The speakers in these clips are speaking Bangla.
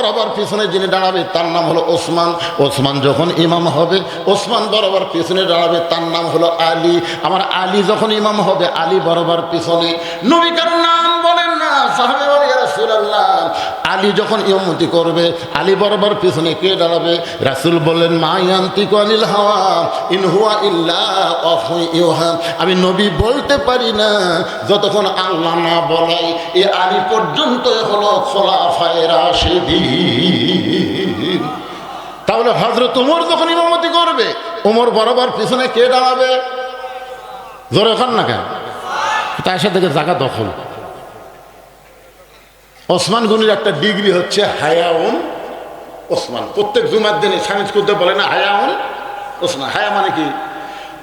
বরাবর পিছনে যিনি দাঁড়াবে, তার নাম হলো ওসমান। ওসমান যখন ইমাম হবে, ওসমান বরাবর পিছনে দাঁড়াবে, তার নাম হলো আলী। আমার আলী যখন ইমাম হবে, আলী বরাবর পিছনে। নবিকার নাম বলেন না? সাহাবে বলে "ইয়া রাসূলুল্লাহ। আলী যখন ইমামতি করবে, আলী বরাবর পিছনে কে দাঁড়াবে? রাসূল বললেন, মা ইয়ান্তিকু আনিল হাওয়া, ইন হুয়া ইল্লা ইউহা। আমি নবী বলতে পারি না। যতক্ষণ আল্লাহ না বলাই, এ আলী পর্যন্ত হলো খোলাফায়ে রাশিদিন তাহলে হজরত উমর যখন ইমামতি করবে, উমর বরাবর পিছনে কে দাঁড়াবে? জোরে খান না কেন? তার সাথে জায়গা দখল। ওসমান গনির একটা ডিগ্রি হচ্ছে হায়াউন ওসমান। প্রত্যেক জুমার দিনে সামিজ করতে বলে না, হায়াউন ওসমান। হায়া মানে কি?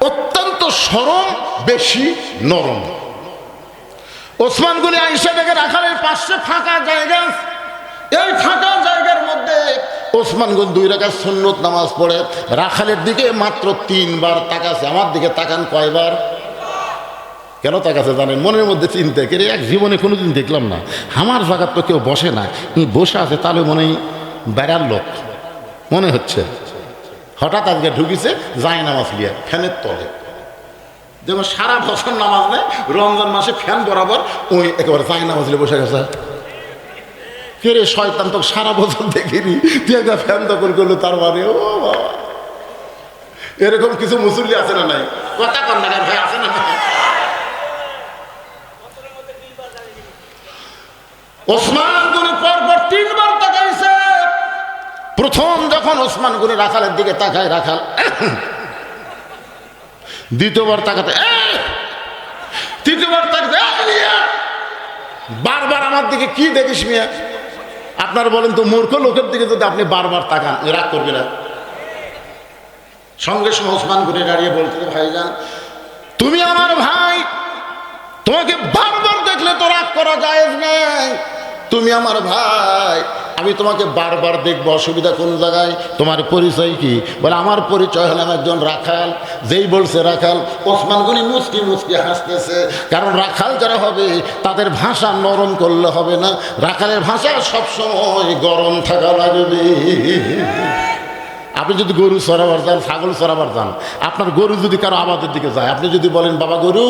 অত্যন্ত সরম, বেশি নরম। ওসমান গনি আইসা দেখে রাখালের পাশে ফাঁকা জায়গা এই ফাঁকা জায়গার মধ্যে ওসমান গনি দুই রাখা সুন্নত নামাজ পড়ে। রাখালের দিকে মাত্র তিনবার তাকাছে, আমার দিকে তাকান কয়বার? কেন তাকাছে জানেন মনের মধ্যে চিন্তা করে এক জীবনে কোনোদিন দেখলাম না। আমার জায়গার তো কেউ বসে না। বসে আছে, তাহলে মনে বেড়ার লোক। মনে হচ্ছে। হঠাৎ আজকে ঢুকিছে, যায় নামাজ লিয়া, ফ্যানের তলে। যেমন সারা বছর নামাজ নেয়, রমজান মাসে ফ্যান বরাবর ওই একেবারে যায় নামাজ লিয়ে বসে গেছে। কে রে শয়তান তো সারা বছর দেখিনি। তুই একটা ফ্যান দখল করল, তার মানে ও বাবা। এরকম কিছু মুসল্লি আছে না নাই? কথা কন্যাকার ভাই, আছে না ওসমান গনি পরপর তিনবার তাকাইছে। প্রথম যখন ওসমান গনি রাখালের দিকে তাকায়, রাখাল দ্বিতীয়বার তাকাতে! তৃতীয়বার তাকাতে বারবার আমার দিকে, কি দেখিস মিয়া? আপনার বলেন তো, মূর্খ লোকের দিকে যদি আপনি বারবার তাকান রাগ করবে না। সঙ্গে সঙ্গে ওসমান ঘুরে দাঁড়িয়ে বলতে, ভাইজান, তুমি আমার ভাই, তোমাকে বারবার দেখলে তো রাগ করা যায় নাই। তুমি আমার ভাই, আমি তোমাকে বারবার দেখব অসুবিধা কোন জায়গায়? তোমার পরিচয় কি? বলে, আমার পরিচয় হলাম একজন রাখাল। যেই বলছে রাখাল, ওসমান গনি মুসকি মুসকি হাসতেছে। কারণ রাখাল যারা হবে, তাদের ভাষা নরম করলে হবে না। রাখালের ভাষা সবসময় গরম থাকা লাগবে। আপনি যদি গরু সরাবার যান, ছাগল সরাবার যান, আপনার গরু যদি কারও আবাদের দিকে যায়, আপনি যদি বলেন, বাবা গরু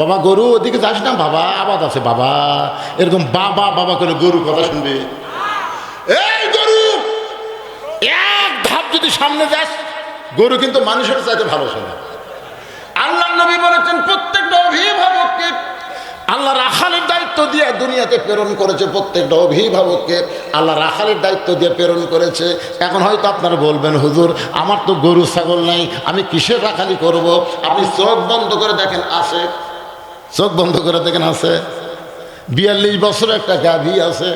বাবা গরু ওদিকে যাস না, বাবা আবাদ আছে, বাবা। এরকম বাবা বাবা করে গরু কথা শুনবে। এই গরু, এক ধাপ যদি সামনে যাস, গরু কিন্তু মানুষের চাইতে ভালো শোনে। আল্লাহ নবী বলেছেন, প্রত্যেকটা অভিভাবককে আল্লাহ রাখালের দায়িত্ব দিয়ে দুনিয়াতে প্রেরণ করেছে প্রত্যেকটা অভিভাবককে। আল্লাহ রাখালের দায়িত্ব দিয়ে প্রেরণ করেছে। এখন হয়তো আপনারা বলবেন, হুজুর, আমার তো গরু ছাগল নাই, আমি কিসের রাখালি করব? আপনি চোখ বন্ধ করে দেখেন আসে চোখ বন্ধ করে দেখেন আছে। বিয়াল্লিশ বছর একটা গাভী আছে।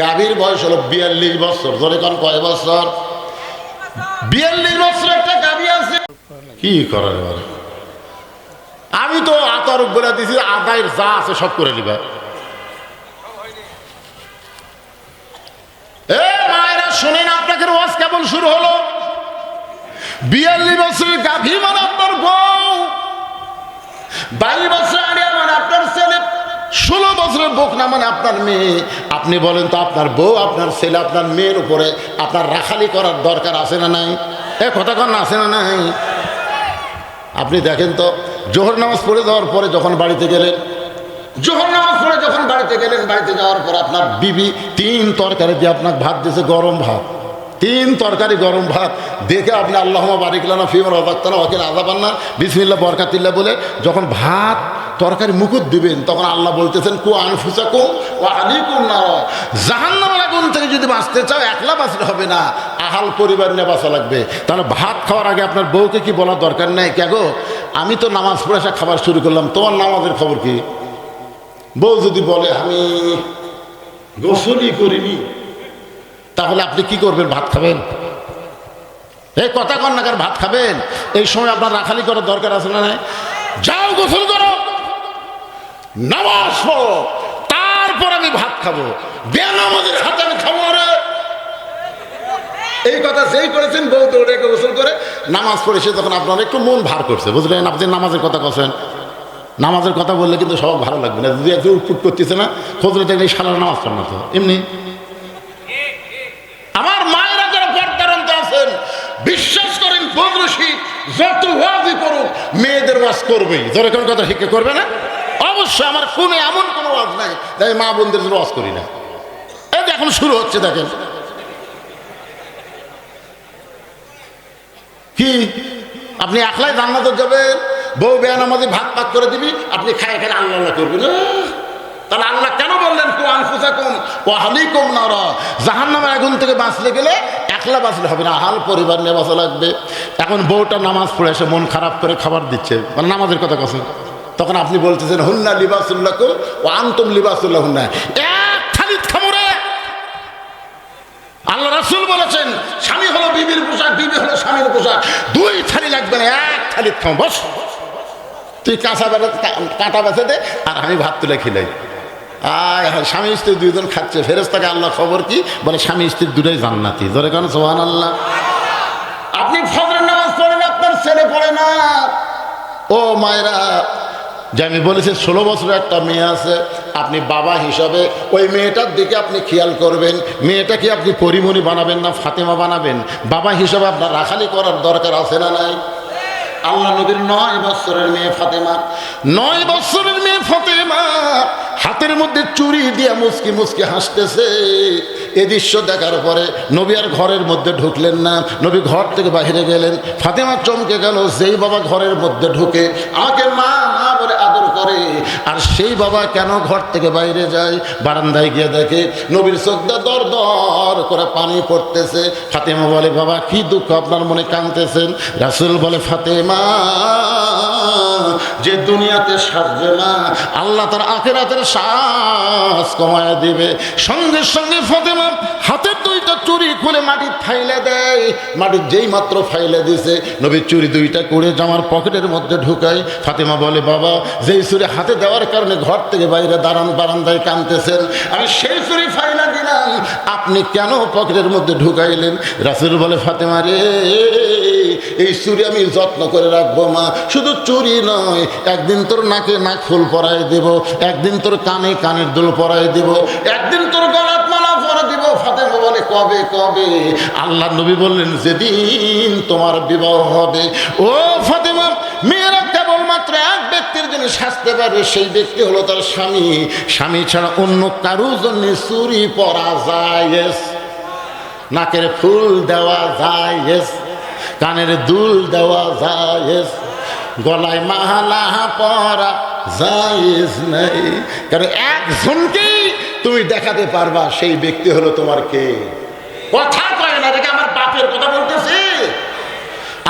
গাভীর বয়স হলো বিয়াল্লিশ বছর ধরে কোন কয় বছর? বিয়াল্লিশ বছর একটা গাভী আছে। কি করার এবারে? আমি তো আতর বলে দিছি আদায়ের যা আছে সব করে দিবা এ মায়েরা, শোনেন আপনাকে ওয়াজ কেমন শুরু হলো? বিয়াল্লিশ বছরের গাভী মানে আপনার বউ বাইশ বছর আগে মানে আপনার ছেলে ষোলো বছরের বোক না মানে আপনার মেয়ে। আপনি বলেন তো আপনার বউ, আপনার ছেলে, আপনার মেয়ের উপরে আপনার রাখালি করার দরকার আছে না নাই? এ, কথা কন আছে না নাই? আপনি দেখেন তো, জোহর নামাজ পড়ে যাওয়ার পরে যখন বাড়িতে গেলেন, জোহর নামাজ পড়ে যখন বাড়িতে গেলেন, বাড়িতে যাওয়ার পর আপনার বিবি তিন তরকারি দিয়ে আপনার ভাত দিয়েছে, গরম ভাত। তিন তরকারি, গরম ভাত। দেখে আপনি আল্লাহ বারিকলানা ফিমর অবাক্তানা ওয়াকিল আজাবান্না বিসমিল্লা বরকাতিল্লা বলে যখন ভাত তরকারি মুকুট দিবেন, তখন আল্লাহ বলতেছেন, কু আনফুসাকুম ও আলিকুম না আগুন থেকে যদি বাঁচতে চাও, একলা বাঁচলে হবে না, আহাল পরিবার নিয়ে বাঁচা লাগবে। তাহলে ভাত খাওয়ার আগে আপনার বউকে কি বলার দরকার নেই? গো? আমি তো নামাজ পড়ে আসা খাবার শুরু করলাম, তোমার নামাজের খবর কি? বউ যদি বলে, আমি গোসলই করিনি, তাহলে আপনি কি করবেন? ভাত খাবেন? এই কথা কন না ভাত খাবেন? এই সময় আপনার রাখালি করার দরকার আছে না যাও গোসল করো। নামাজ পড়ো তারপর আমি ভাত খাব। বেনামাজের হাতে আমি খাব এই কথা যেই করেছেন, বউ দৌড়ে গোসল করে নামাজ পড়েছে তখন আপনার একটু মন ভার করছে। বুঝলেন? আপনি নামাজের কথা কছেন, নামাজের কথা বললে কিন্তু সব ভালো লাগবে না। যদি একটু উটপুট করতেছে না খোঁজলে দেখলে সারা নামাজ পড় তো, এমনি। আমার মায়েরা যারা পর্দার অন্তর আছেন, বিশ্বাস করেন বদরশি যত ওয়াজই করুক, মেয়েদের ওয়াজ করবেই। কোন কথা শিক্ষা করবে না? অবশ্যই আমার কোনো এমন কোনো ওয়াজ নাই তাই মা বোনদের জন্য ওয়াজ করি না। এই যে এখন শুরু হচ্ছে, দেখেন। কি? আপনি একলাই জান্নাতে যাবেন, বউ বেয়ান আমাদের ভাত পাক করে দিবি, আপনি খায় খায় আল্লাহ আল্লাহ করবেন। তাহলে আল্লাহ কেন বললেন, কোরআন ফুসা কম ও হালি কম নারা। জাহান নামের আগুন থেকে বাঁচলে গেলে একলা বাঁচলে হবে না হাল পরিবার নিয়ে বাঁচা লাগবে। এখন বউটা নামাজ পড়ে এসে মন খারাপ করে খাবার দিচ্ছে। মানে নামাজের কথা কথা তখন আপনি বলতেছেন, হুন্না লিবাসুল্লাহ কো ও আন্তম লিবাসুল্লাহ হুন্না এক থালিত খামরে। আল্লাহ রাসুল বলেছেন, স্বামী হলো বিবির পোশাক, বিবি হলো স্বামীর পোশাক। দুই থালি লাগবে না, এক থালি খাও বস। তুই কাঁচা বেড়া কাঁটা বেছে দে, আর আমি ভাত তুলে খিলাই। আয় স্বামী স্ত্রী দুইজন খাচ্ছে ফেরেস্তাকে আল্লাহ খবর কি? বলে, স্বামী স্ত্রী দুটাই জান্নাতি। ধরে কেন সোহান আল্লাহ আপনি ফজরের নামাজ পড়েন, আপনার ছেলে পড়ে না। ও মায়েরা যে আমি বলেছি, ষোলো বছরের একটা মেয়ে আছে, আপনি বাবা হিসাবে ওই মেয়েটার দিকে আপনি খেয়াল করবেন। মেয়েটাকে আপনি পরিমণি বানাবেন না, ফাতেমা বানাবেন। বাবা হিসাবে আপনার রাখালি করার দরকার আছে না নাই? আল্লাহ নবীর নয় বছরের মেয়ে ফাতেমা। নয় বছরের মেয়ে ফাতেমা। হাতের মধ্যে চুরি দিয়ে মুসকি মুসকি হাসতেছে। এ দৃশ্য দেখার পরে নবী আর ঘরের মধ্যে ঢুকলেন না। নবী ঘর থেকে বাহিরে গেলেন। ফাতেমা চমকে গেল, যেই বাবা ঘরের মধ্যে ঢুকে আমাকে মা না বলে আদর করে আর সেই বাবা কেন ঘর থেকে বাইরে যায়? বারান্দায় গিয়ে দেখে নবীর চোখটা দর দর করে পানি পড়তেছে। ফাতেমা বলে, বাবা, কি দুঃখ, আপনার মনে কাঁদতেছেন? রাসুল বলে, ফাতেমা, যে দুনিয়াতে সাজবে না, আল্লাহ তার আখেরাতের শ্বাস কমায় দিবে। সঙ্গে সঙ্গে ফাতেমা হাতের চুরি খুলে মাটির ফাইলে দেয়। মাটির যেই মাত্র ফাইলে দিছে নবীর চুরি দুইটা করে জামার পকেটের মধ্যে ঢুকায়। ফাতেমা বলে, বাবা, যেই চুরি হাতে দেওয়ার কারণে ঘর থেকে বাইরে দাঁড়ান বারান্দায় কানতেছেন আমি সেই চুরি ফাইলা দিলাম। আপনি কেন পকেটের মধ্যে ঢুকাইলেন? রাসুল বলে, ফাতেমা রে, এই চুরি আমি যত্ন করে রাখব মা। শুধু চুরি নয়, একদিন তোর নাকে নাক ফুল পরাই দেব, একদিন তোর কানে কানের দুল পরাই দেব, একদিন তোর গলাত কবে কবে? আল্লাহ নবী বললেন, যেদিন তোমার বিবাহ হবে, ও ফাতেমা, মেয়েরা কেবলমাত্র এক ব্যক্তির জন্য শাস্তে পারবে, সেই ব্যক্তি হলো তার স্বামী। স্বামী ছাড়া অন্য কারোর জন্য চুরি পরা যায় নাকের ফুল দেওয়া যায় কানের দুল দেওয়া যায় গলায় মাহালা পরা জায়েজ নাই। কারণ একজনকেই তুমি দেখাতে পারবা, সেই ব্যক্তি হলো তোমার কে? কথা কয় না, দেখে আমার বাপের কথা বলতেছি।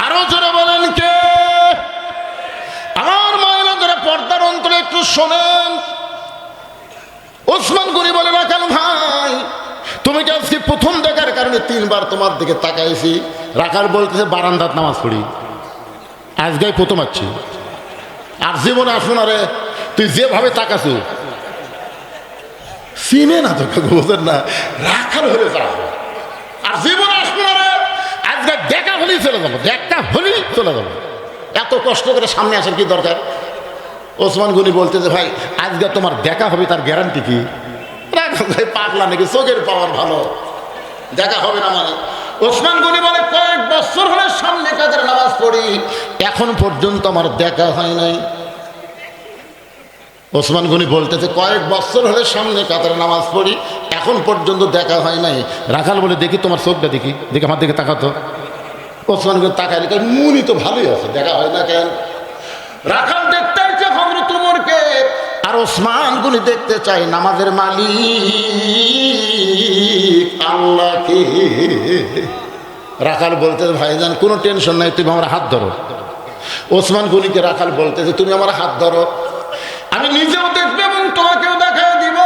আরও জোরে বলেন কে? আমার মহিলা যারা পর্দার অন্তরে একটু শোনেন। ওসমান গনি বলে, রাখাল ভাই, তুমি কি আজকে প্রথম দেখার কারণে তিনবার তোমার দিকে তাকাইছি। রাখার বলতেছে বারান্দার নামাজ পড়ি। আজকেই প্রথম আছি। আর জীবনে আসুন আরে তুই যেভাবে তাকাছু চিনে না তো কাকু বোঝেন না? রাখার হলে যা। আর জীবনে আসুন আরে আজকে দেখা হলেই চলে যাব, দেখা হলেই চলে যাব। এত কষ্ট করে সামনে আসার কি দরকার? ওসমান গনি বলতে যে, ভাই, আজকে তোমার দেখা হবে, তার গ্যারান্টি কি? পাগলা নাকি, চোখের পাওয়ার ভালো। দেখা হবে না মানে। ওসমান গনি বলে, কয়েক বছর হলে সামনে কাজের নামাজ পড়ি। এখন পর্যন্ত আমার দেখা হয় নাই। ওসমান গনি বলতেছে, কয়েক বছর হলে সামনে কাতারে নামাজ পড়ি, এখন পর্যন্ত দেখা হয় নাই। রাখাল বলে, দেখি তোমার চোখটা দেখি দেখি আমার দিকে তাকাতো ওসমান গনি দেখে, মুনি তো ভালোই আছে, দেখা হয় না কেন? রাখাল দেখতে চাইছে হজরত উমরকে, আর ওসমান গুনি দেখতে চাই নামাজের মালিক, আল্লাহকে। রাখাল বলতেছে, ভাইজান, কোনো টেনশন নাই, তুমি আমার হাত ধরো। ওসমান গনিকে রাখাল বলতেছে, তুমি আমার হাত ধরো। আমি নিজেও দেখব এবং তোমাকেও দেখায় দিব।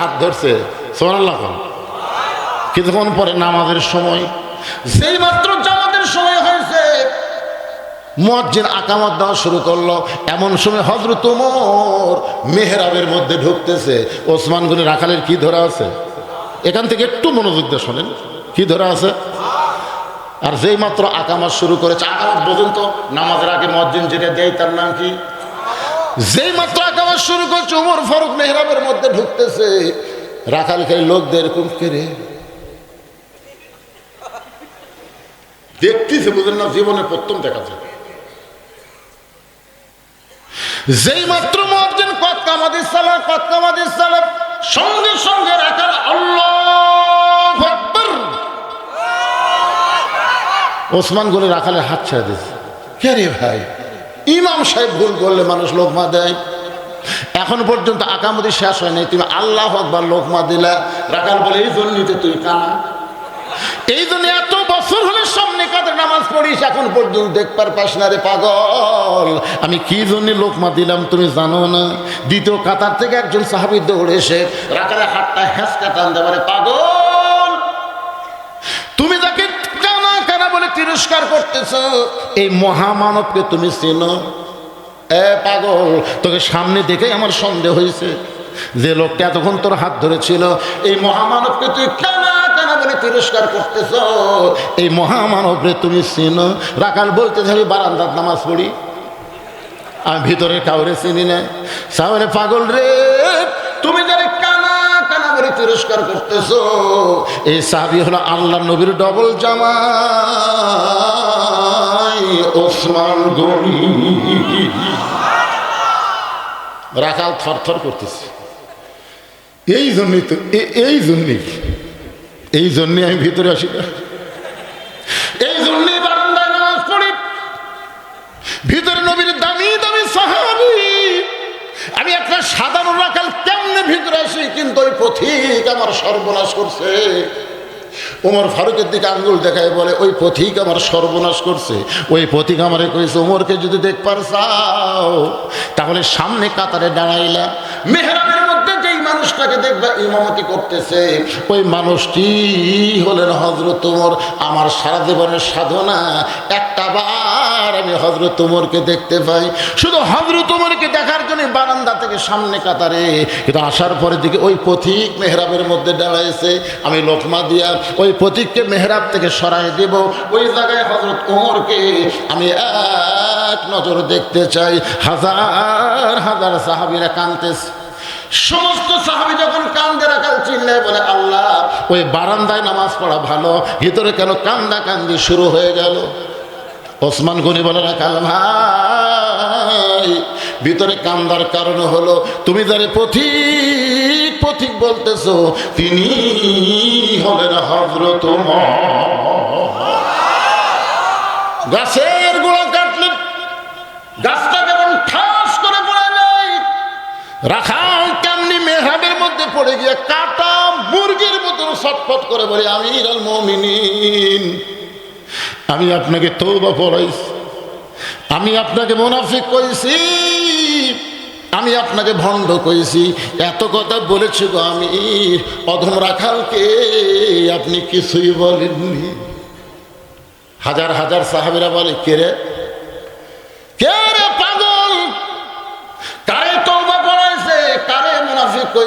হাত ধরছে কিছুক্ষণ পরে নামাজের সময় যেই মাত্র জামাতের সময় হয়েছে মসজিদ আকামত দেওয়া শুরু করল। এমন সময় হজরত উমর মেহরাবের মধ্যে ঢুকতেছে। ওসমান গুনি রাখালের কি ধরা আছে? এখান থেকে একটু মনোযোগ দিয়ে শোনেন, কি ধরা আছে? আর যেই মাত্র আকামাত শুরু করেছে, আকামাত পর্যন্ত নামাজের আগে মসজিদ যেটা দেয় তার নাম কি? যেই মাত্র আকামাত শুরু করছে উমর ফারুক মেহরাবের মধ্যে ঢুকতেছে। রাখাল খাই লোকদের এরকম করে দেখতেছে, বুঝলেন না, জীবনে প্রথম দেখা যায়। যেই মাত্র মর্জিন কত কামাদিস সালাম, কত সালাম, সঙ্গে সঙ্গে রাখার আল্লাহ ওসমান গলে রাখালে হাত ছেড়ে দিয়েছে। কে রে ভাই? ইমাম সাহেব ভুল করলে মানুষ লোকমা দেয়। এখন পর্যন্ত আকামতি শেষ হয় নাই। তুমি আল্লাহ আকবার লোকমা দিলা। রাখাল বলে, এই জন্যতে তুই কানা। এই জন্য বছর হলে সামনে কাদের নামাজ পড়িস? এখন পর্যন্ত দেখবার পাস না রে পাগল। আমি কি জন্য লোকমা দিলাম তুমি জানো না? দ্বিতীয় কাতার থেকে একজন সাহাবি দৌড়ে এসে রাখালে হাতটা হ্যাঁচকা টান দেবারে পাগল, তুমি যাকে কানা কানা বলে তিরস্কার করতেছ, এই মহামানবকে তুমি চেনো? এ পাগল, তোকে সামনে দেখে আমার সন্দেহ হয়েছে। যে লোকটা এতক্ষণ তোর হাত ধরেছিল, এই মহামানবকে তুই কানা তিরস্কার করতেছ? এই মহামানবরে তুমি চেনো। রাখাল বলতে আমি বারান্দার নামাজ পড়ি। আমি ভিতরে কাউরে চিনি না। সামনে পাগল রে, তুমি যারা কানা কানা বলে তিরস্কার করতেছ, এই সাহাবি হলো আল্লাহ নবীর ডবল জামাই, ওসমান গনি। রাখাল থরথর করতেছে। এই জন্যই তো এই জন্যই। এই জন্যই আমি ভিতরে আসি। না এই পড়ি। ভিতরে নবীর দামি দামি সাহাবি। আমি একটা সাধারণ রাখাল কেমনে ভিতরে আসি, কিন্তু ওই পথিক আমার সর্বনাশ করছে। ওমর ফারুকের দিকে আঙ্গুল দেখায় বলে, ওই পথিক আমার সর্বনাশ করছে। ওই পথিক আমারে কইছে, ওমরকে যদি দেখবার চাও, তাহলে সামনে কাতারে দাঁড়াইলা। যেই মানুষটাকে দেখবা ইমামতি করতেছে। ওই মানুষটি হলেন হজরত ওমর আমার সারা জীবনের সাধনা একটা বার আমি হজরত ওমরকে দেখতে পাই। শুধু হজরত ওমরকে দেখার জন্য বারান্দা থেকে সামনে কাতারে। কিন্তু আসার পরে দিকে ওই পথিক মেহরাবের মধ্যে দাঁড়াইছে। আমি লোকমা দিয়া ওই পথিককে মেহরাব থেকে সরাই দেব। ওই জায়গায় হজরত ওমরকে আমি এক নজর দেখতে চাই। হাজার হাজার সাহাবিরা কানতেছে সমস্ত সাহাবি যখন কান্দে রাখাল চিল্লায় বলে, আল্লাহ, ওই বারান্দায় নামাজ পড়া ভালো, ভিতরে কেন কান্দা কান্দি শুরু হয়ে গেল? ওসমান গনি বলে, রাখাল ভাই, ভিতরে কান্দার কারণ হলো, তুমি যারে পথিক পথিক বলতেছো, তিনি হলেন হজরত গাছের গোড়া কাটলে গাছটা কেমন ঠাস করে পড়ে যায়। রাখাল কেমনি মধ্যে পড়ে গিয়ে কাটা মুরগির মতন ছটফট করে বলে আমি ইরাল মমিনিন, আমি আপনাকে তৌবা পড়াইছি, আমি আপনাকে মোনাফিক কইছি আমি আপনাকে ভণ্ড কইছি এত কথা বলেছি গো আমি অধম রাখালকে আপনি কিছুই বলেননি। হাজার হাজার সাহাবিরা বলে, কে রে? কে রে পাগল কারে তওবা পড়াইছে কারে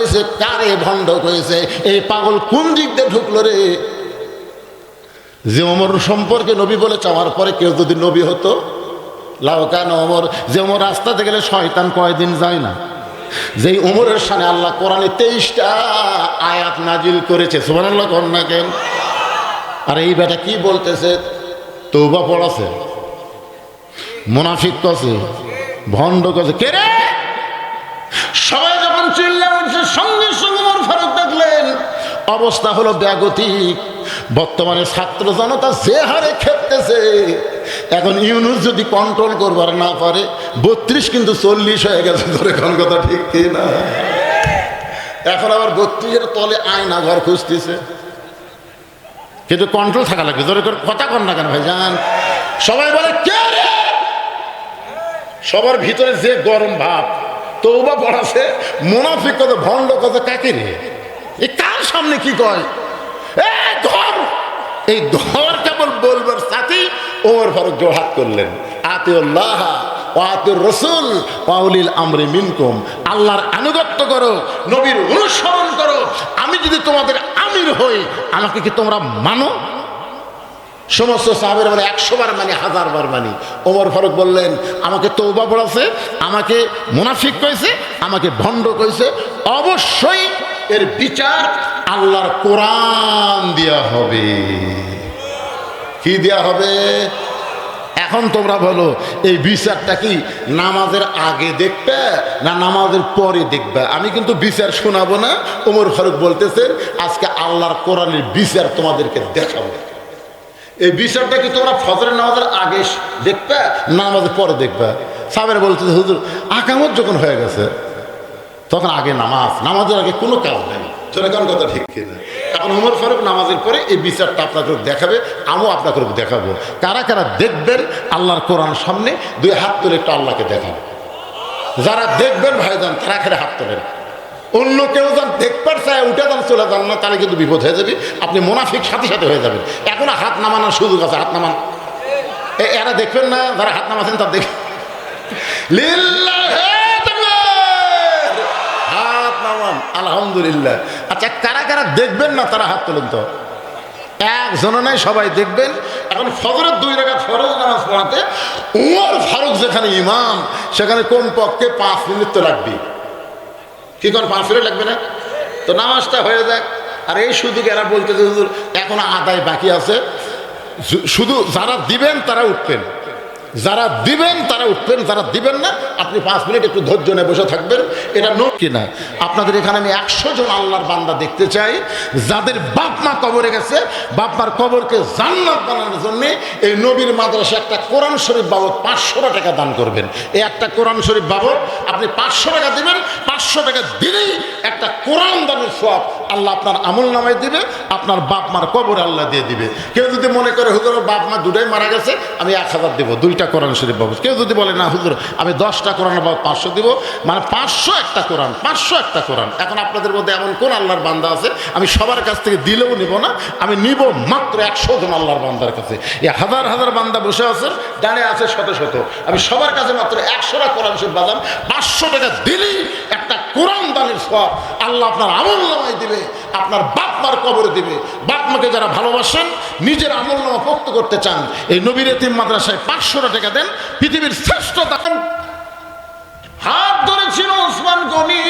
কইছে কারে ভণ্ড কইছে এই পাগল কোন দিক দিয়ে ঢুকলো রে? যে অমর সম্পর্কে নবী বলে চাওয়ার পরে কেউ যদি নবী হতো লাউকান অমর যে অমর রাস্তাতে গেলে শয়তান কয়দিন যায় না? যেই ওমরের সামনে আল্লাহ কোরআনে তেইশটা আয়াত নাজিল করেছে সুবান আল্লাহ কর না কেন? আর এই বেটা কি বলতেছে? তৌবা পড়াছে, মুনাফিক কছে ভণ্ড কছে কে রে? সবাই যখন চিল্লা উঠছে, সঙ্গে সঙ্গে ওমর ফারুক দেখলেন, অবস্থা হলো ব্যাগতিক। বর্তমানে ছাত্র জনতা যে হারে খেপতেছে, এখন ইউনুস যদি কন্ট্রোল করবার না পারে, বত্রিশ কিন্তু চল্লিশ হয়ে গেছে, ধরে কোন কথা ঠিক না? এখন আবার বত্রিশের তলে আয়না ঘর খুঁজতেছে। কিন্তু কন্ট্রোল থাকা লাগবে, ধরে করে কথা কর না কেন ভাই জান? সবাই বলে, কে সবার ভিতরে যে গরম ভাব তৌবা পড়াছে, মোনাফিক কত ভণ্ড কত কাকে রে? এ কার সামনে কি কয়? এ ধর! এই ধর কেবল বলবার সাথে ওমর ফারুক জোহাত করলেন। আতিউল্লাহ ও আতিউর রসুল পাউলিল আমরে মিনকুম। আল্লাহর আনুগত্য করো, নবীর অনুসরণ করো। আমি যদি তোমাদের আমির হই, আমাকে কি তোমরা মানো? সমস্ত সাহাবের মানে একশো বার মানি, হাজার বার মানি। ওমর ফারুক বললেন, আমাকে তৌবা পড়াছে আমাকে মুনাফিক কইছে আমাকে ভণ্ড কইছে অবশ্যই এর বিচার আল্লাহর কোরআন দেওয়া হবে। কি দেওয়া হবে? এখন তোমরা বলো, এই বিচারটা কি নামাজের আগে দেখবে না নামাজের পরে দেখবে? আমি কিন্তু বিচার শোনাবো না, ওমর ফারুক বলতেছেন, আজকে আল্লাহর কোরআনের বিচার তোমাদেরকে দেখাবো। এই বিচারটা কি তোমরা ফজরের নামাজের আগে দেখবে নামাজের পরে দেখবে? সাবের বলতেছে হুজুর, আকামত যখন হয়ে গেছে, তখন আগে নামাজ, নামাজের আগে কোনো কাজ নেই। কোন কথা ঠিক কিনা? এখন উমর ফারুক নামাজের পরে এই বিচারটা আপনাকে দেখাবে, আমিও আপনাকে দেখাবো। কারা কারা দেখবেন আল্লাহর কোরআন সামনে, দুই হাত তুলে একটু আল্লাহকে দেখাবে যারা দেখবেন ভাইজান, তারা খেলে হাত তোলেন। অন্য কেউ যান দেখবার চায়, উঠে যান চলে যান, না, তাহলে কিন্তু বিপদ হয়ে যাবে। আপনি মোনাফিক সাথে সাথে হয়ে যাবেন। এখনও হাত নামানোর সুযোগ আছে, হাত নামান। এরা দেখবেন না, যারা হাত নামাছেন তার দেখ লিল্লাহে তাকবীর। হাত নামান, আলহামদুলিল্লাহ। আচ্ছা কারা কারা দেখবেন না, তারা হাত তোলেন তো। একজনও নাই, সবাই দেখবেন। এখন ফজরের দুই রেখা ফরজ নামাজ পড়াতে, উমর ফারুক যেখানে ইমাম, সেখানে কমপক্ষে পাঁচ মিনিট তো লাগবে কি কোন পাঁচ মিনিট লাগবে না? তো নামাজটা হয়ে যাক। আর এই শুধু এরা বলতে যে হুজুর, এখনও আদায় বাকি আছে। শুধু যারা দিবেন, তারা উঠবেন। যারা দিবেন, তারা উঠবেন, যারা দিবেন না, আপনি পাঁচ মিনিট একটু ধৈর্য নিয়ে বসে থাকবেন। এটা নোট কিনা? আপনাদের এখানে আমি একশো জন আল্লাহর বান্দা দেখতে চাই, যাদের বাপ মা কবরে গেছে, বাপ মার কবরকে জান্নাত বানানোর জন্য এই নবীর মাদ্রাসা একটা কোরআন শরীফ বাবদ পাঁচশো টাকা দান করবেন। এই একটা কোরআন শরীফ বাবদ আপনি পাঁচশো টাকা দিবেন, পাঁচশো টাকা দিলেই একটা কোরআন দানের সব আল্লাহ আপনার আমল নামায় দিবে, আপনার বাপ মার কবর আল্লাহ দিয়ে দিবে। কেউ যদি মনে করে, হুজুর, বাপ মা দুটাই মারা গেছে, আমি এক হাজার দেবো, দুইটা কোরআন শরীফ বাবদ। কেউ যদি বলে, না, হুজুর, আমি দশটা কোরআন বাবদ পাঁচশো দিব। মানে পাঁচশো একটা কোরআন, পাঁচশো একটা কোরআন। এখন আপনাদের মধ্যে এমন কোন আল্লাহর বান্দা আছে? আমি সবার কাছ থেকে দিলেও নিব না, আমি নিব মাত্র একশো জন আল্লাহর বান্দার কাছে। এই হাজার হাজার বান্দা বসে আছেন দাঁড়িয়ে আছে শত শত। আমি সবার কাছে মাত্র একশোটা কোরআন শরীফ বাদাম পাঁচশো টাকা দিলেই একটা কোরআন দানের সব আল্লাহ আপনার আমল নামায় দিবে, আপনার বাপ মার কবরে দিবে। বাপ মাকে যারা ভালোবাসেন, নিজের আমল নামা পোক্ত করতে চান, এই নবীর এতিম মাদ্রাসায় পাঁচশো টাকা দেন, পৃথিবীর শ্রেষ্ঠ দান। হাত ধরেছিল ওসমান গনি।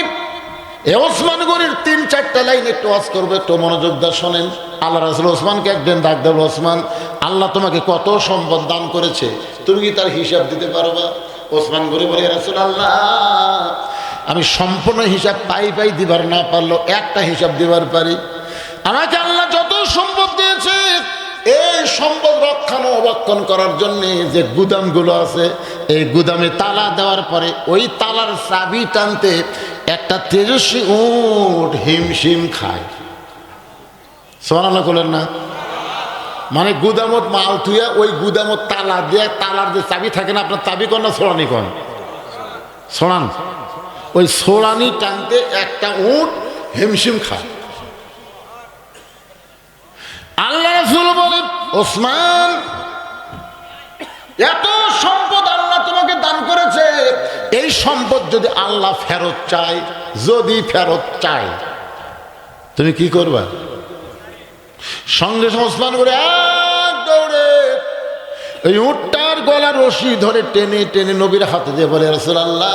এ ওসমান গনির তিন, চারটা লাইন একটু ওয়াজ করবে, একটু মনোযোগ দা শোনেন। আল্লাহ রাসুল ওসমানকে একদিন ডাক দেবো ওসমান, আল্লাহ তোমাকে কত সম্পদ দান করেছে, তুমি কি তার হিসাব দিতে পারবা? ওসমান গনি বলে রাসুল আল্লাহ আমি সম্পূর্ণ হিসাব পাই পাই দিবার না পারল একটা হিসাব দিবার পারি। আমাকে আল্লাহ যত সম্পদ দিয়েছে, এই সম্পদ রক্ষণ অবক্ষণ করার জন্য যে গুদামগুলো আছে, এই গুদামে তালা দেওয়ার পরে ওই তালার চাবি টানতে একটা তেজস্বী উঠ হিমশিম খায়। সোনালা করলেন না? মানে গুদামত মাল থুয়া ওই গুদামত তালা দিয়ে তালার যে চাবি থাকে না, আপনার চাবি কন না, ছোড়ানি কন? ছোড়ান। ওই ছোড়ানি টানতে একটা উঠ হিমশিম খায়। আল্লাহ রাসূল বলে ওসমান, এত সম্পদ আল্লাহ তোমাকে দান করেছে। এই সম্পদ যদি আল্লাহ ফেরত চায়, যদি ফেরত চায়, তুমি কি করবা? সঙ্গে ওসমান করে এক দৌড়ে। এই উটটার গলা রশি ধরে টেনে টেনে নবীর হাতে দিয়ে বলে, রসুলাল্লাহ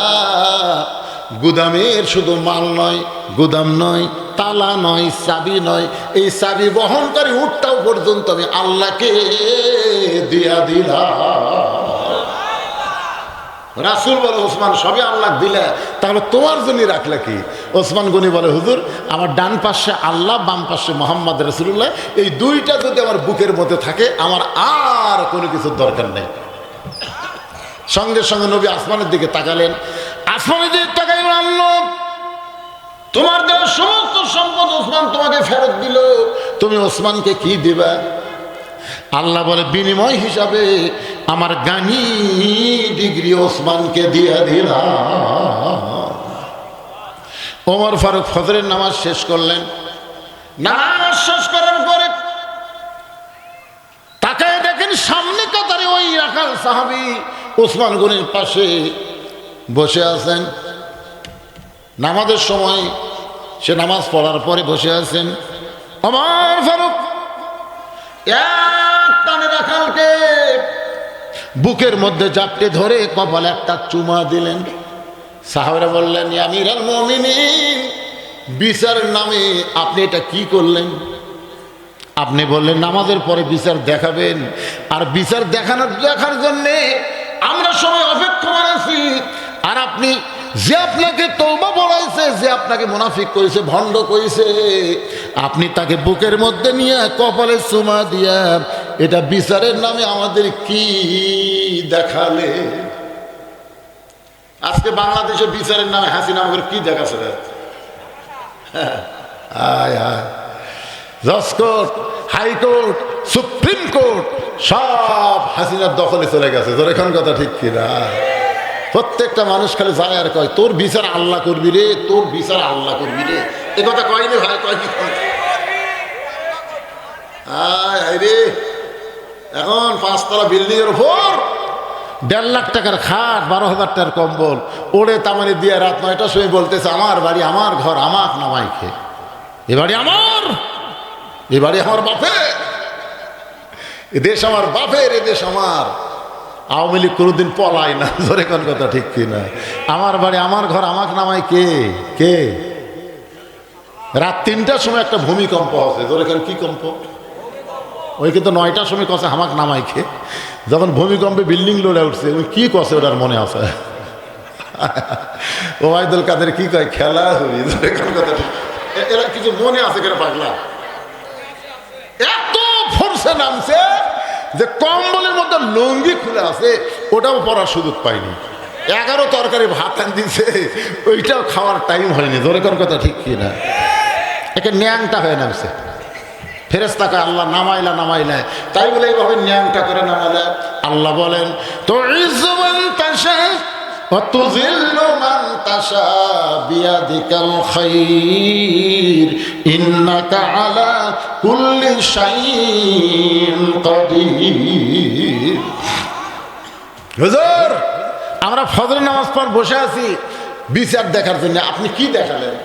গুদামের শুধু মাল নয়, গুদাম নয়, তালা নয়, চাবি নয়, এই চাবি বহনকারী উটটাও পর্যন্ত আমি আল্লাহকে দিয়া দিলাম। রাসুল বলে, ওসমান, সবই আল্লাহ দিলে, তাহলে তোমার জন্য রাখলে কি? ওসমান গনি বলে, হুজুর, আমার ডান পাশে আল্লাহ, বাম পাশে মোহাম্মদ রসুল্লাহ এই দুইটা যদি আমার বুকের মধ্যে থাকে, আমার আর কোনো কিছুর দরকার নেই। সঙ্গে সঙ্গে নবী আসমানের দিকে তাকালেন। আসমানের দিকে তোমার দেওয়া সমস্ত সম্পদ ওসমান তোমাকে ফেরত দিল। তুমি ওসমানকে কি দিবা? আল্লাহ বলে, বিনিময় হিসাবে আমার গানি ডিগ্রি ওসমানকে দিয়ে দিলাম। ওমর ফারুক ফজরের নামাজ শেষ করলেন। নামাজ শেষ করার পরে তাকায় দেখেন সামনে কাতারে ওই রাখাল সাহাবি ওসমান গনির পাশে বসে আছেন। নামাজের সময় সে নামাজ পড়ার পরে বসে আছেন আমার ফারুক, এক টানে বুকের মধ্যে জাপটে ধরে কপালে একটা চুমা দিলেন। সাহাবেরা বললেন আমিরাল মমিনিন বিচারের নামে আপনি এটা কি করলেন? আপনি বললেন, নামাজের পরে বিচার দেখাবেন, আর বিচার দেখানোর দেখার জন্যে আমরা সবাই অপেক্ষমান আছি, আর আপনি যে আপনাকে তৌবা বলাইছে যে আপনাকে মুনাফিক করেছে, ভণ্ড করেছে, আপনি তাকে বুকের মধ্যে নিয়ে কপালে চুমা দিয়া, এটা বিচারের নামে আমাদের কি দেখালে? আজকে বাংলাদেশে বিচারের নামে হাসিনা আমাদের কি দেখাচ্ছে রে? আয় আয়। জজ কোর্ট হাইকোর্ট সুপ্রিম কোর্ট, সব হাসিনার দখলে চলে গেছে। তোর এখন কথা ঠিক কিনা? প্রত্যেকটা মানুষ খালি যায় আর কয়, তোর বিচার আল্লাহ করবি রে, তোর বিচার আল্লাহ করবি রে। এ কথা কয়নি ভাই কয় রে। এখন পাঁচতলা বিল্ডিং এর উপর দেড় লাখ টাকার খাট, বারো হাজার টাকার কম্বল, ওড়ে তামানি দিয়ে রাত নয়টার সময় বলতেছে, আমার বাড়ি, আমার ঘর আমার নামাই খে এ বাড়ি আমার, এ বাড়ি আমার বাপের। এ দেশ আমার বাপের, এ দেশ আমার। আওয়ামী লীগ কোনোদিন পলায় না। ধরে কোন কথা ঠিক কি না আমার বাড়ি, আমার ঘর, আমাকে নামাই কে? কে? রাত তিনটার সময় একটা ভূমিকম্প আছে। ধরে কেন কি কম্প? ওই কিন্তু নয়টার সময় কষে হামাক নামাই খে যখন ভূমিকম্পে বিল্ডিং লড়ে উঠছে ওই কি কষে ওটার মনে আছে? ওবায়দুল কাদের কি কয়, খেলা হবি। ধরে কোন কথা এরা কিছু মনে আছে কেন পাগলা? এত ফোর্সে নামছে। যে কম্বলের মধ্যে লুঙ্গি খুলে আছে, ওটাও পরার সুযোগ পাইনি। এগারো তরকারি ভাত আন দিছে, ওইটাও খাওয়ার টাইম হয়নি। ধরে কোন কথা ঠিক কি না একে ন্যাংটা হয়ে নামছে। ফেরেস্তাকে আল্লাহ নামাইলা নামাইলা। তাই বলে এইভাবে ন্যাংটা করে নামালে আল্লাহ বলেন, তো وتذل من تشاء بيدك الخير إنك على كل شيء قدير হুজুর আমরা ফজর নামাজ পর বসে আছি বিচার দেখার জন্য আপনি কি দেখালেন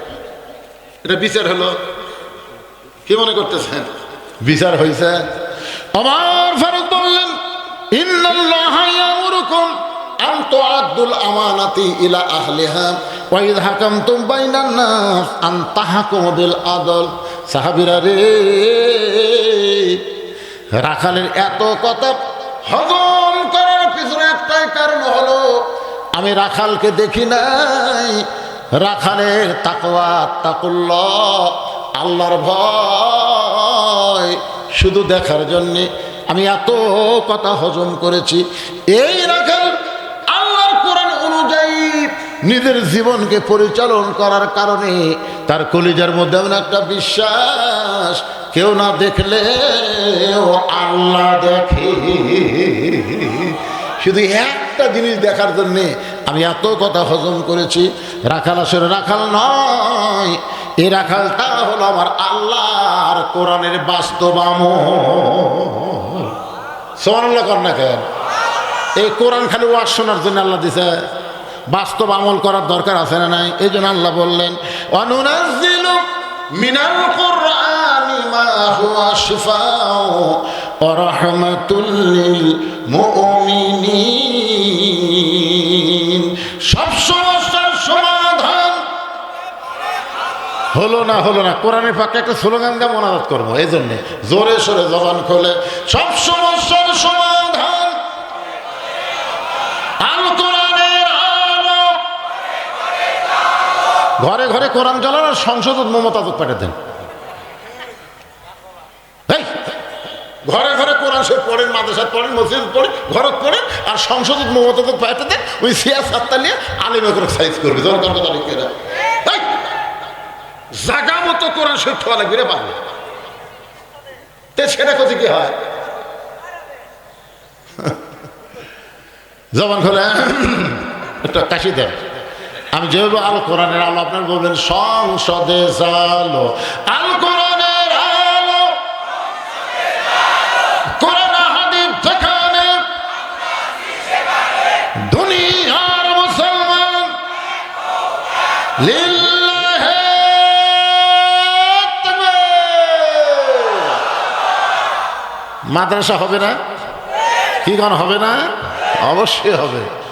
এটা বিচার হলো কি মনে করতেছেন বিচার হয়েছে আমার ফারুক বললেন ইন্নাল্লাহ ইয়ামুরুকুম তুআদ্দুল আমানাতি ইলা নাস, আন আদল। রে, রাখালের এত কথা হজম করার পিছনে একটাই কারণ হলো, আমি রাখালকে দেখি নাই। রাখালের তাকওয়া, তাকুল্লাহ, আল্লাহর ভয়, শুধু দেখার জন্যে আমি এত কথা হজম করেছি। এই রাখাল নিজের জীবনকে পরিচালন করার কারণে তার কলিজার মধ্যে এমন একটা বিশ্বাস, কেউ না দেখলে ও আল্লাহ দেখে। শুধু একটা জিনিস দেখার জন্যে আমি এত কথা হজম করেছি, রাখাল আসলে রাখাল নয়, এই রাখালটা হলো আমার আল্লাহর কোরআনের বাস্তবাম সোমানুল্লাহ কর না কেন? এই কোরআন খালি ওয়াজ শোনার জন্য আল্লাহ দিছে। বাস্তব আমল করার দরকার আছে না নাই? এই জন্য আল্লাহ বললেন, অনুনাজিলু মিনাল কুরআনি মা সব সমস্যার সমাধান হলো না হলো না, কোরআনের পাকে একটা স্লোগান দিয়ে মনাজাত করব, এই জন্যে। জোরে সোরে জবান খোলে। সব সমস্যার সমাধান ঘরে ঘরে কোরআন চালান আর সংসদ মমতাজক পাঠিয়ে দেন। ঘরে ঘরে কোরআন সে পড়েন, মাদ্রাসায় পড়েন, মসজিদ পড়েন, ঘরত পড়েন, আর সংসদ মমতাজক পাঠিয়ে দেন ওই সিয়া সাত্তা নিয়ে আলিমে করে সাইজ করবে। দরকার কথা লিখে জাগা মতো কোরআন শরীফ ঠোয়া লাগবে রে পারবে তে কোথায় কি হয়? জবান খোলে একটা কাশি দেন। আমি যেভাবে আল কোরআনের আলো আপনার বলবেন, সংসদে জালো। আল কোরআনের আলো। কোরআন হাদিস দুনিয়ার মুসলমান। মাদ্রাসা হবে না? কি গান হবে না? অবশ্যই হবে।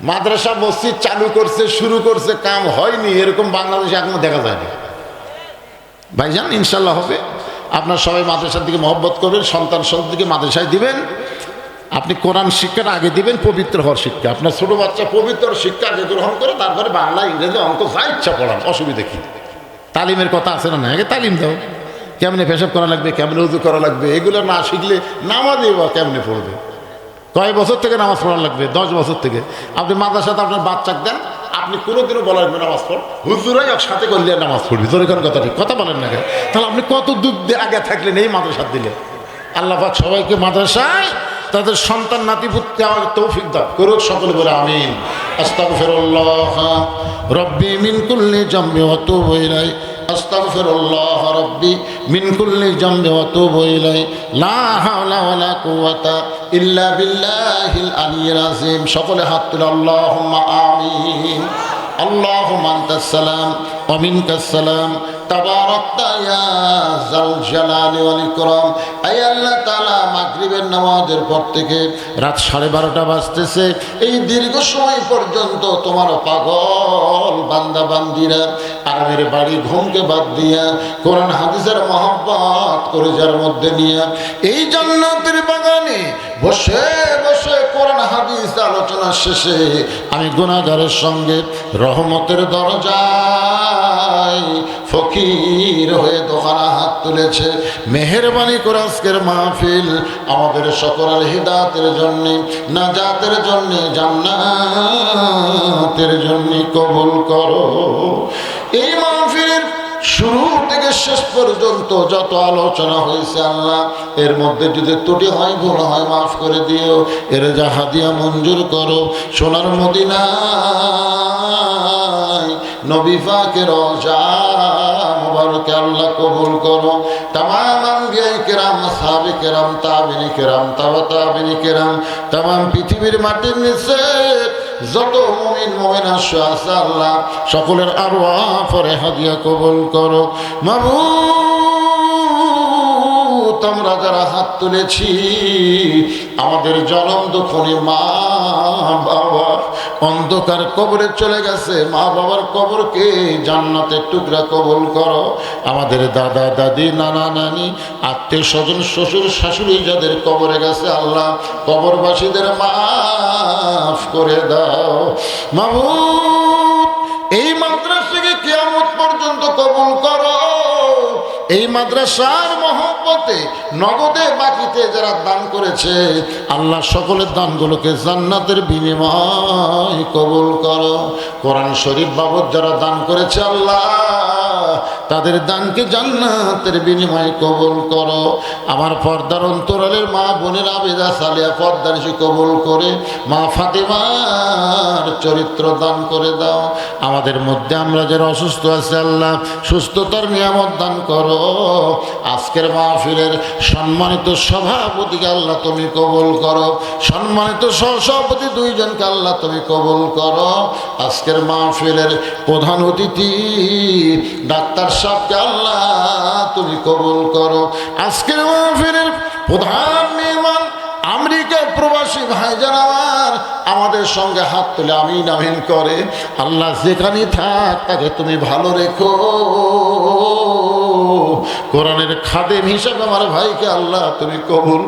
মাদ্রাসা মসজিদ চালু করছে, শুরু করছে, কাম হয়নি, এরকম বাংলাদেশে এখনও দেখা যায়নি। ভাইজান, ইনশাল্লাহ হবে। আপনার সবাই মাদ্রাসার দিকে মহব্বত করবেন, সন্তান সন্তানকে মাদ্রাসায় দিবেন। আপনি কোরআন শিক্ষার আগে দিবেন, পবিত্র হওয়ার শিক্ষা। আপনার ছোট বাচ্চা পবিত্র শিক্ষা আগে গ্রহণ করে, তারপরে বাংলা, ইংরেজি, অঙ্ক, যা ইচ্ছা পড়ান, অসুবিধা কি? তালিমের কথা আছে না না আগে তালিম দাও। কেমনে পেশাব করা লাগবে, কেমনে উজু করা লাগবে, এগুলো না শিখলে নামাজে বা কেমনে পড়বে? কয় বছর থেকে নামাজ পড়া লাগবে? দশ বছর থেকে। আপনি মাদ্রাসাতে আপনার বাচ্চাকে দেন, আপনি কোনোদিনও বলা লাগবে নামাজ পড়। হুজুরাই একসাথে করলে নামাজ পড়বি। তোর এখানে কথা ঠিক। কথা বলেন না? তাহলে আপনি কত দূর আগে থাকলেন এই মাদ্রাসা দিলে? আল্লাহ সবাইকে মাদ্রাসায় তাদের সন্তান নাতিপুত্রে আমার তৌফিক দাও। করুক সকলে বলে আমিন। আস্তাগফিরুল্লাহ, রব্বি মিন কুল্লি জাম্বি ওয়া তুবু ইলাই আস্তাগফিরুল্লাহ, রব্বি মিন কুল্লি জাম্বি ওয়া তুবু ইলাই লা ইল্লা বিল্লাহিল আলিয়্যিল আযীম। সকলে হাত তুলে আল্লাহুম্মা আমিন। আল্লাহ মাগরিবের নামাজের পর থেকে রাত সাড়ে বারোটা বাজতেছে। এই দীর্ঘ সময় পর্যন্ত তোমার পাগল বান্দা বান্দিরা আরামের বাড়ি ঘুমকে বাদ দিয়া, কোরআন, হাদিসের মহব্বত করে যার মধ্যে নিয়ে, এই জন্য বাগানে বসে হাদিস আলোচনা শেষে আমি গুণাগারের সঙ্গে রহমতের দরজায় ফকির হয়ে দোকানা হাত তুলেছে। মেহরবানি করে আজকের মাহফিল আমাদের সকলের হিদাতের জন্যে, নাজাতের জন্যে, জান্নাতের জন্যে কবুল করো। এই মাহফিলের শুরু থেকে শেষ পর্যন্ত যত আলোচনা হয়েছে আল্লাহ, এর মধ্যে যদি ত্রুটি হয়, ভুল হয়, মাফ করে দিও। এর যা হাদিয়া মঞ্জুর করো। সোনার মদিনা নবী পাকের মুবারকে আল্লাহ কবুল করো। তামাম আম্বিয়াই কেরাম, সাহাবি কেরাম, তাবিনী কেরাম, তাবা তাবিনী কেরাম, তামাম পৃথিবীর মাটির নিচে যত মমিন মমিন আসো আল্লাহ, সকলের আরও পরে হাদিয়া কবল করো। মাবু তোমরা যারা হাত তুলেছি, আমাদের জনম দুঃখনে মা বাবা অন্ধকার কবরে চলে গেছে। মা বাবার কবরকে জান্নাতের টুকরা কবল করো। আমাদের দাদা, দাদি, নানা, নানি, আত্মীয় স্বজন, শ্বশুর, শাশুড়ি যাদের কবরে গেছে, আল্লাহ কবরবাসীদের মাফ করে দাও। মাহবুব এই মাদ্রাসাকে এই মাদ্রাসার মহব্বতে নগদে বাকিতে যারা দান করেছে, আল্লাহ সকলের দানগুলোকে জান্নাতের বিনিময় কবুল করো। কোরআন শরীফ বাবদ যারা দান করেছে আল্লাহ, তাদের দানকে জান্নাতের বিনিময়ে কবুল করো। আমার পর্দার অন্তরালের মা বোনের আবেদা সালিয়া পর্দার কবুল করে, মা ফাতেমার চরিত্র দান করে দাও। আমাদের মধ্যে আমরা যারা অসুস্থ আছে আল্লাহ, সুস্থতার নিয়ামত দান করো। আজকের মাহফিলের সম্মানিত সভাপতিকে আল্লাহ তুমি কবুল করো। সম্মানিত সহসভাপতি দুইজনকে আল্লাহ তুমি কবুল করো। আজকের মাহফিলের প্রধান অতিথি ডাক্তার সাহেবকে আল্লাহ তুমি কবুল করো। আজকের মাহফিলের প্রধান মেহমান আমেরিকা প্রবাসী ভাইজান আমার, আমাদের সঙ্গে হাত তুলে আমিন আমিন করে। আল্লাহ যেখানে থাক, তাকে তুমি ভালো রেখো। কোরআনের খাদেম হিসাবে আমার ভাইকে আল্লাহ তুমি কবুল